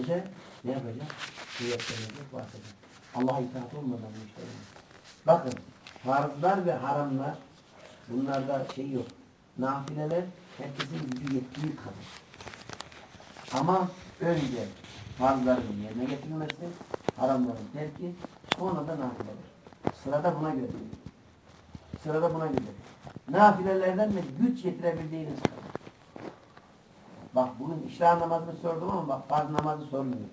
Gece ne yapacak? Niyetlenecek, basacak. Allah'a itaat olmadan bu işler olmaz. Bakın, farzlar ve haramlar bunlarda şey yok. Nafileler herkesin gücü yettiği kadar. Ama önce farzların yerine getirilmesi, haramların terki, sonra da nafileler. Sırada buna göre. Sırada buna göre. Nafilelerden de güç yetirebildiğiniz kadar. Bak bugün işler namazını sordum ama bak farz namazı sormuyor.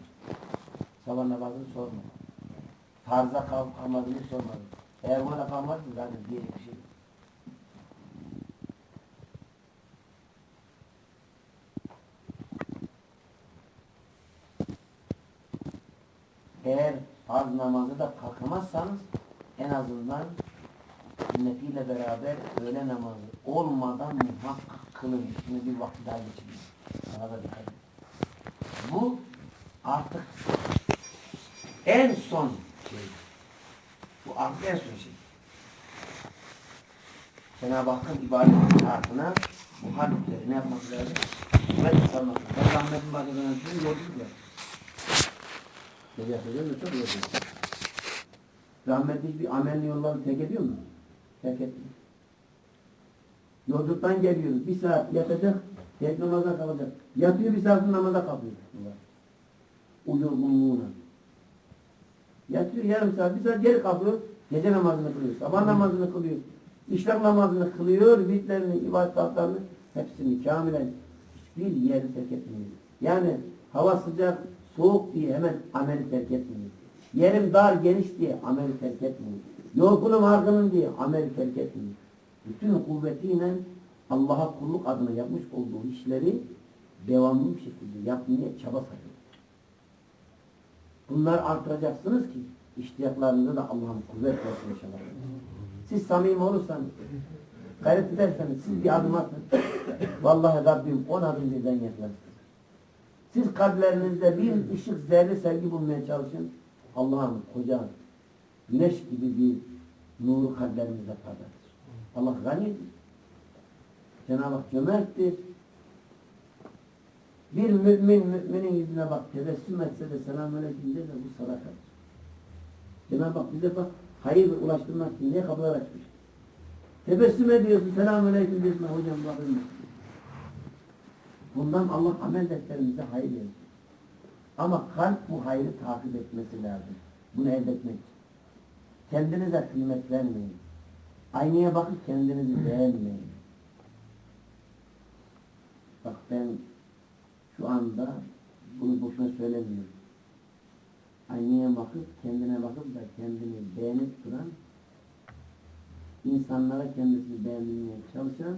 Sabah namazını sorma. Farza kal kalmadığını sormadım. Eğer buna da kalmadın zaten diğer bir şey. Eğer farz namazı da kalkamazsanız en azından sünnetiyle beraber öğle namazı olmadan muhakkak kılın. Şimdi bir vakti daha dikkat edin. Bu artık en son şey. Bu artık en son şey. Cenab-ı Hakk'ın ibadet hayatına bu halükleri ne yapmak lazım? Salmak lazım. Ben rahmetin bakımından önce yolculuk yaptım. Ne yapacağım da çok yolculuk. Rahmetli hiçbir amelli yolları terk ediyor mu? Terk etmiyor. Yolculuktan geliyoruz. Bir saat yatacak, tek namaza kalacak. Yatıyor bir saat namaza kalkıyor. O yorgunluğuna. Yatıyor yarım saat, bir saat geri kalkıyor. Gece namazını kılıyor, sabah namazını kılıyor. İşlem namazını kılıyor, vitlerini, ibadet hepsini kamilen hiçbir yeri terk etmiyor. Yani hava sıcak, soğuk diye hemen ameli terk etmiyor. Yerim dar, geniş diye ameli terk etmiyor. Yorgunum, argınım diye ameli terk etmiyor. Bütün kuvvetiyle Allah'a kulluk adına yapmış olduğu işleri devamlı bir şekilde yapmaya çaba sarıyor. Bunları artıracaksınız ki iştiyaklarınızda da Allah'ın kuvvet versin inşallah. Siz samimi olursanız, gayret ederseniz siz bir adım atın. Vallahi Rabbim on adım birden yaklaştır. Siz kalplerinizde bir ışık, zerre sevgi bulmaya çalışın. Allah'ın koca güneş gibi bir nuru kalplerinizde parlatır. Allah ganidir. Cenab-ı Hak cömerttir. Bir mümin müminin yüzüne bak tebessüm etse de selamünaleyküm de bu sadakadır. Cenab-ı Hak bize bak hayır ulaştırmak için ne kapılar açmış. Tebessüm ediyorsun selamünaleyküm diyorsun hocam bakın. Bundan Allah amel defterimize hayır verir. Ama kalp bu hayrı takip etmesi lazım. Bunu elde etmek için. Kendinize kıymet vermeyin. Aynaya bakıp kendinizi beğenmeyin. Bak ben şu anda bunu boşuna söylemiyorum. Aynaya bakıp kendine bakıp da kendini beğenip duran insanlara kendisini beğenmeye çalışan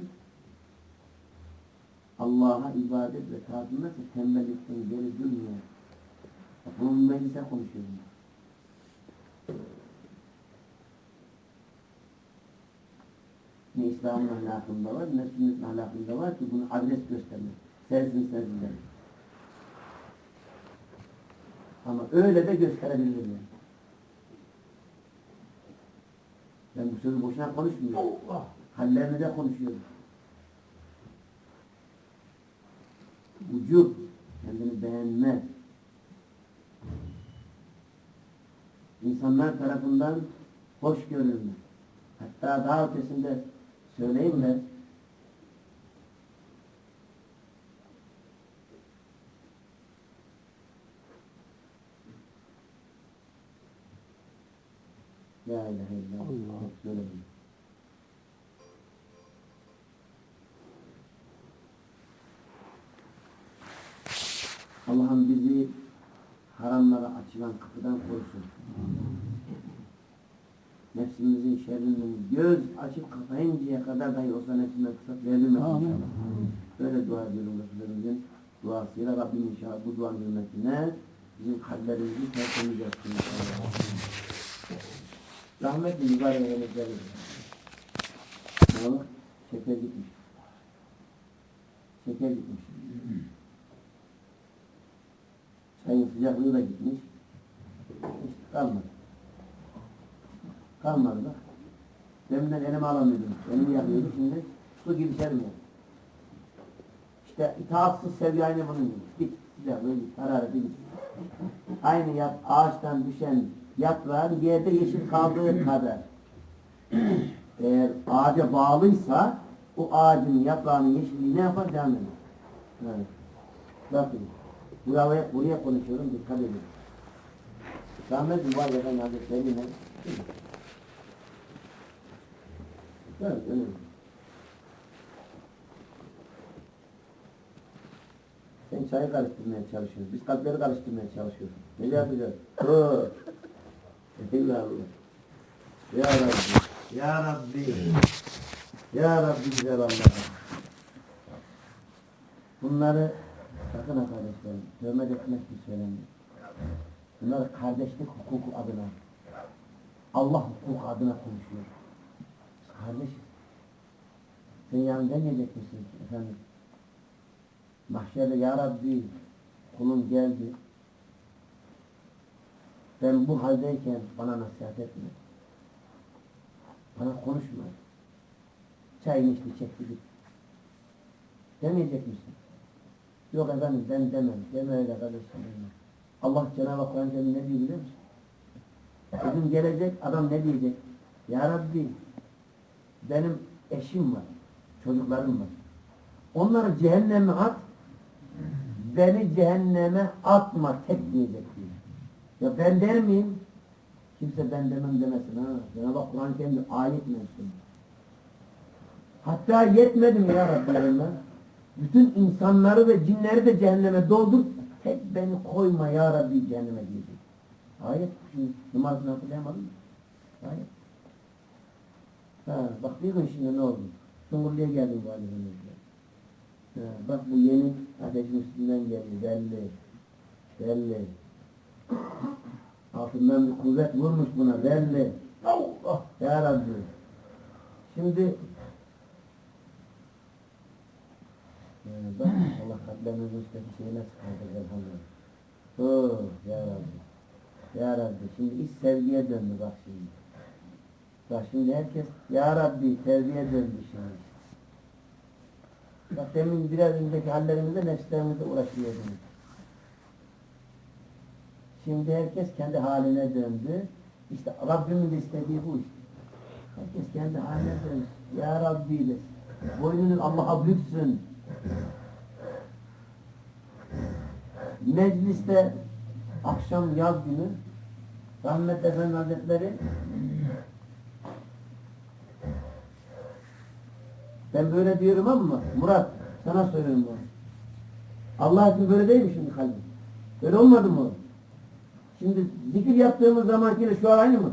Allah'a ibadet ve taatında tembellikten geri durmuyor. Bak bunu meclise konuşuyorum. Ne İslam'ın ahlakında var, ne sünnetin ahlakında var ki bunu adres göstermek. Sersin sersinler. Ama öyle de gösterebilirim yani. Ben bu sözü boşuna konuşmuyorum. Hallerini de konuşuyorum. Ucub, kendini beğenme. İnsanlar tarafından hoş görülme. Hatta daha ötesinde söyleyeyim de La ilahe illallah. Allah. Söyledim. Allah'ım bizi haramlara açılan kapıdan korusun. Nefsimizin şerrinden göz açıp kapayıncaya kadar dahi olsa nefsinden kısat verilmesin inşallah. Böyle dua ediyorum Resullerimizin duasıyla Rabbim inşallah bu duanın hürmetine bizim kalplerimizi tertemiz yapsın inşallah. Rahmetli mübarek elimizleri. Ne olur? Şeker gitmiş. Şeker gitmiş. Çayın sıcaklığı da gitmiş. Hiç kalmadı. Kalmadı bak. Deminden elime alamıyordum. Elimi yakıyordu şimdi su gibi sermiyor. İşte itaatsız sevgi aynı bunun gibi. Git sıcaklığı git. Harareti git. aynı yap, ağaçtan düşen yaprağın yerde yeşil kaldığı kadar eğer ağaca bağlıysa o ağacın yaprağının yeşilliği ne yapar? Devam eder. Evet. Bakın. Buraya, buraya konuşuyorum. Dikkat edin. Rahmet Mübarek Hazretleri'ne Evet, öyle. Sen çayı karıştırmaya çalışıyorsun. Biz kalpleri karıştırmaya çalışıyoruz. Ne yapacağız? Dur. Eyvallah. Ya Rabbi. Ya Rabbi. Ya Rabbi güzel Allah'ım. Bunları sakın ha kardeşlerim. Hürmet etmek için söylendi. Bunlar kardeşlik hukuku adına. Allah hukuku adına konuşuyor. Sen yani demeyecek misin efendim? Mahşerde ya Rabbi kulun geldi. Ben bu haldeyken bana nasihat etme. Bana konuşma. Çayını içti çekti gitti. Demeyecek misin? Yok efendim ben demem. Deme öyle kardeşim. Allah Cenab-ı Hak ne diyor biliyor musun? Bugün gelecek adam ne diyecek? Ya Rabbi benim eşim var. Çocuklarım var. Onları cehenneme at. Beni cehenneme atma tek diyecek diyor. Ya ben der miyim? Kimse ben demem demesin ha. Cenab-ı Hak Kur'an-ı Kerim'de ayet mensubu. Hatta yetmedim ya Rabbi ben. Bütün insanları ve cinleri de cehenneme doldur. Tek beni koyma ya Rabbi cehenneme diyecek. Ayet. Numarasını hatırlayamadım. mı? Ayet. Ha, bak bir gün şimdi ne oldu? Sungurlu'ya geldim halimizde. Ha, bak bu yeni ateşin üstünden geldi. Belli. Belli. Altından bir kuvvet vurmuş buna. Belli. Allah. Ya Rabbi. Şimdi bak Allah kalplerimizin üstteki şeyi nasıl kaldırdı elhamdülillah. Oh ya Rabbi. Ya Rabbi. Şimdi iş sevgiye döndü bak şimdi. Bak şimdi herkes Ya Rabbi sevgiye döndü şimdi. Bak demin biraz önceki hallerimizde nefslerimizle uğraşıyordunuz. Şimdi herkes kendi haline döndü. İşte Rabbimin istediği bu işte. Herkes kendi haline döndü. Ya Rabbi de. Boynunun Allah'a büksün. Mecliste akşam yaz günü Rahmet Efendi Hazretleri ben böyle diyorum ama Murat sana söylüyorum bunu. Allah için böyle değil mi şimdi kalbim? Böyle olmadı mı? Şimdi zikir yaptığımız zamankiyle şu an aynı mı?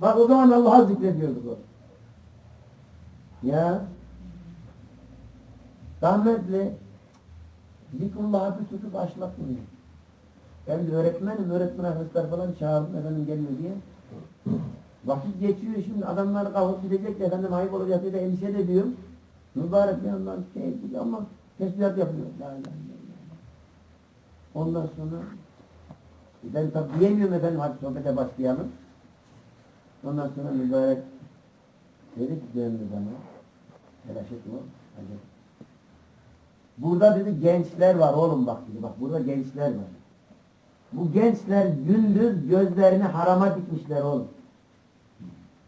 Bak o zaman Allah'a zikrediyorduk o. Ya rahmetli zikrullah'a bir tutup başlatmıyor. Ben de öğretmenim, öğretmen arkadaşlar falan çağırdım efendim geliyor diye. Vakit geçiyor şimdi adamlar kalkıp gidecek de efendim ayıp olacak diye de endişe de ediyorum. Mübarek yandan şey ediyor ama tesbihat yapıyor. La ilahe illallah. Ondan sonra ben tabi diyemiyorum efendim hadi sohbete başlayalım. Ondan sonra mübarek dedi ki döndü bana. Telaş etme. Hadi. Burada dedi gençler var oğlum bak dedi. Bak burada gençler var. Bu gençler gündüz gözlerini harama dikmişler oğlum.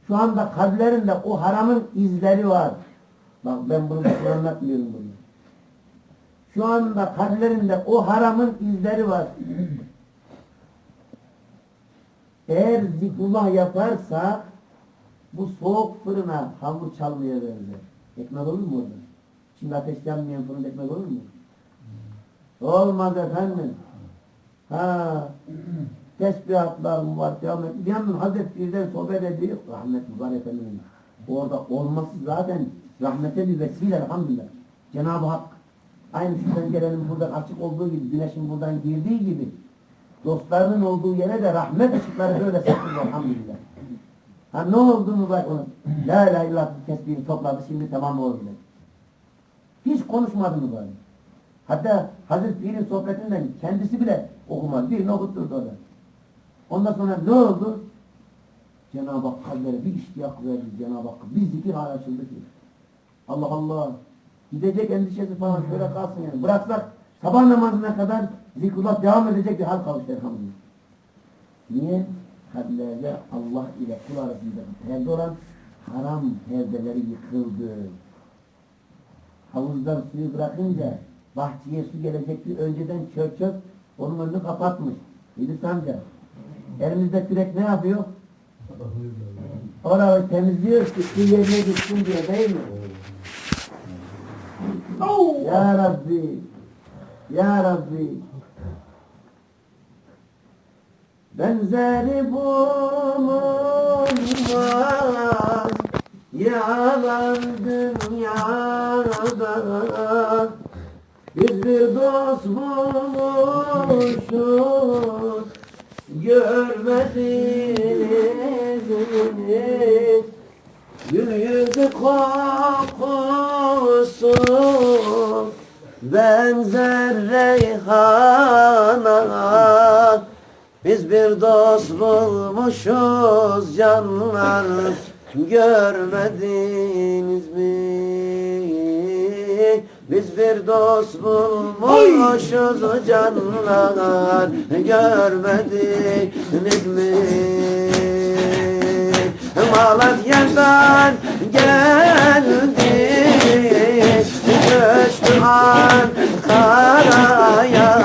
Şu anda kalplerinde o haramın izleri var. Bak ben bunu bunu anlatmıyorum bunu. Şu anda kalplerinde o haramın izleri var. Eğer zikrullah yaparsa bu soğuk fırına hamur çalmaya benzer. Ekmek olur mu orada? Şimdi ateş yanmayan fırında ekmek olur mu? Olmaz efendim. Ha, tesbihatlar et. Bir yandan Hazreti Pir'den sohbet ediyor. Rahmet mübarek efendim. Orada olması zaten rahmete bir vesile elhamdülillah. Cenab-ı Hak aynı şu pencerenin buradan açık olduğu gibi, güneşin buradan girdiği gibi dostlarının olduğu yere de rahmet ışıkları böyle saçılıyor elhamdülillah. Ha ne oldu mübarek onun? La ilahe illallah tesbihini topladı şimdi tamam oldu. dedi. Hiç konuşmadı mübarek. Hatta Hazreti Pir'in sohbetinden kendisi bile okumadı. Birini okutturdu orada. Ondan sonra ne oldu? Cenab-ı Hak kalplere bir iştiyak verdi Cenab-ı Hak. Bir zikir hal açıldı ki. Allah Allah. Gidecek endişesi falan şöyle kalsın yani. Bıraksak sabah namazına kadar zikrullah devam edecek bir hal kalmıştı elhamdülillah. Niye? Kalplerde Allah ile kul arasında perde olan haram perdeleri yıkıldı. Havuzdan suyu bırakınca bahçeye su gelecekti. Önceden çöp çöp onun önünü kapatmış. İdris amca. Elimizde kürek ne yapıyor? Orayı temizliyor ki su yerine gitsin diye değil mi? Ya Rabbi, Ya Rabbi, benzeri bulunmaz yalan dünyada. Biz bir dost bulmuşuz. Görmediniz Büyüdü kokusu benzer reyhana Biz bir dost bulmuşuz canlar görmediniz mi? Biz bir dost bulmuşuz canlar görmediniz mi? Malatya'dan geldik Göçtü Ankara'ya. Gül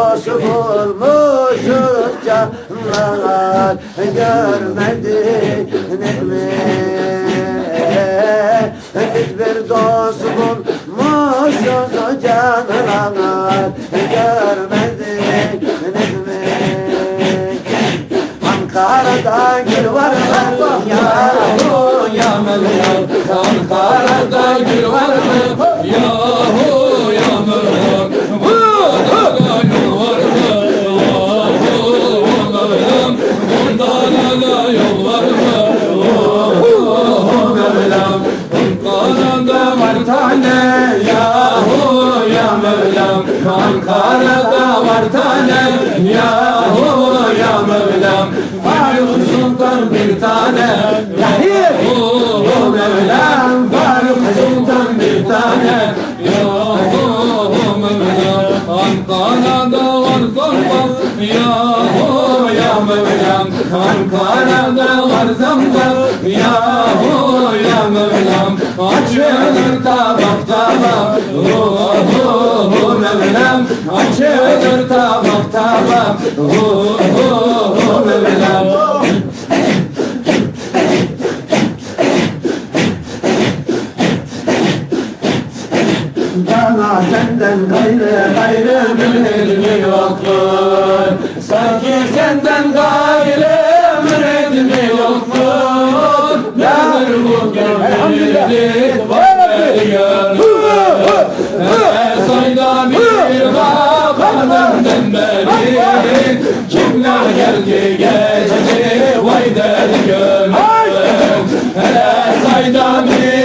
dost bulmuşuz canlar Görmedik mi? Biz bir dost bulmuşuz canlar Görmedik mi? Ankara'da gül var? Yahu ya Mevlam Ankara'da gül var? Yahu Ankara'da var zambal Yahu ya Mevlam Açılır tabak tabak Ruhu Mevlam. Açılır tabak tabak Ruhu Mevlam. Bana senden gayrı gayrı Müridimi yoktur. Sanki senden gayrı mi yoktur Demir budur birlik Var yanır Her sayda bir bakanlardan beri Kimler geldi geçti Vay deli gönül Her sayda bir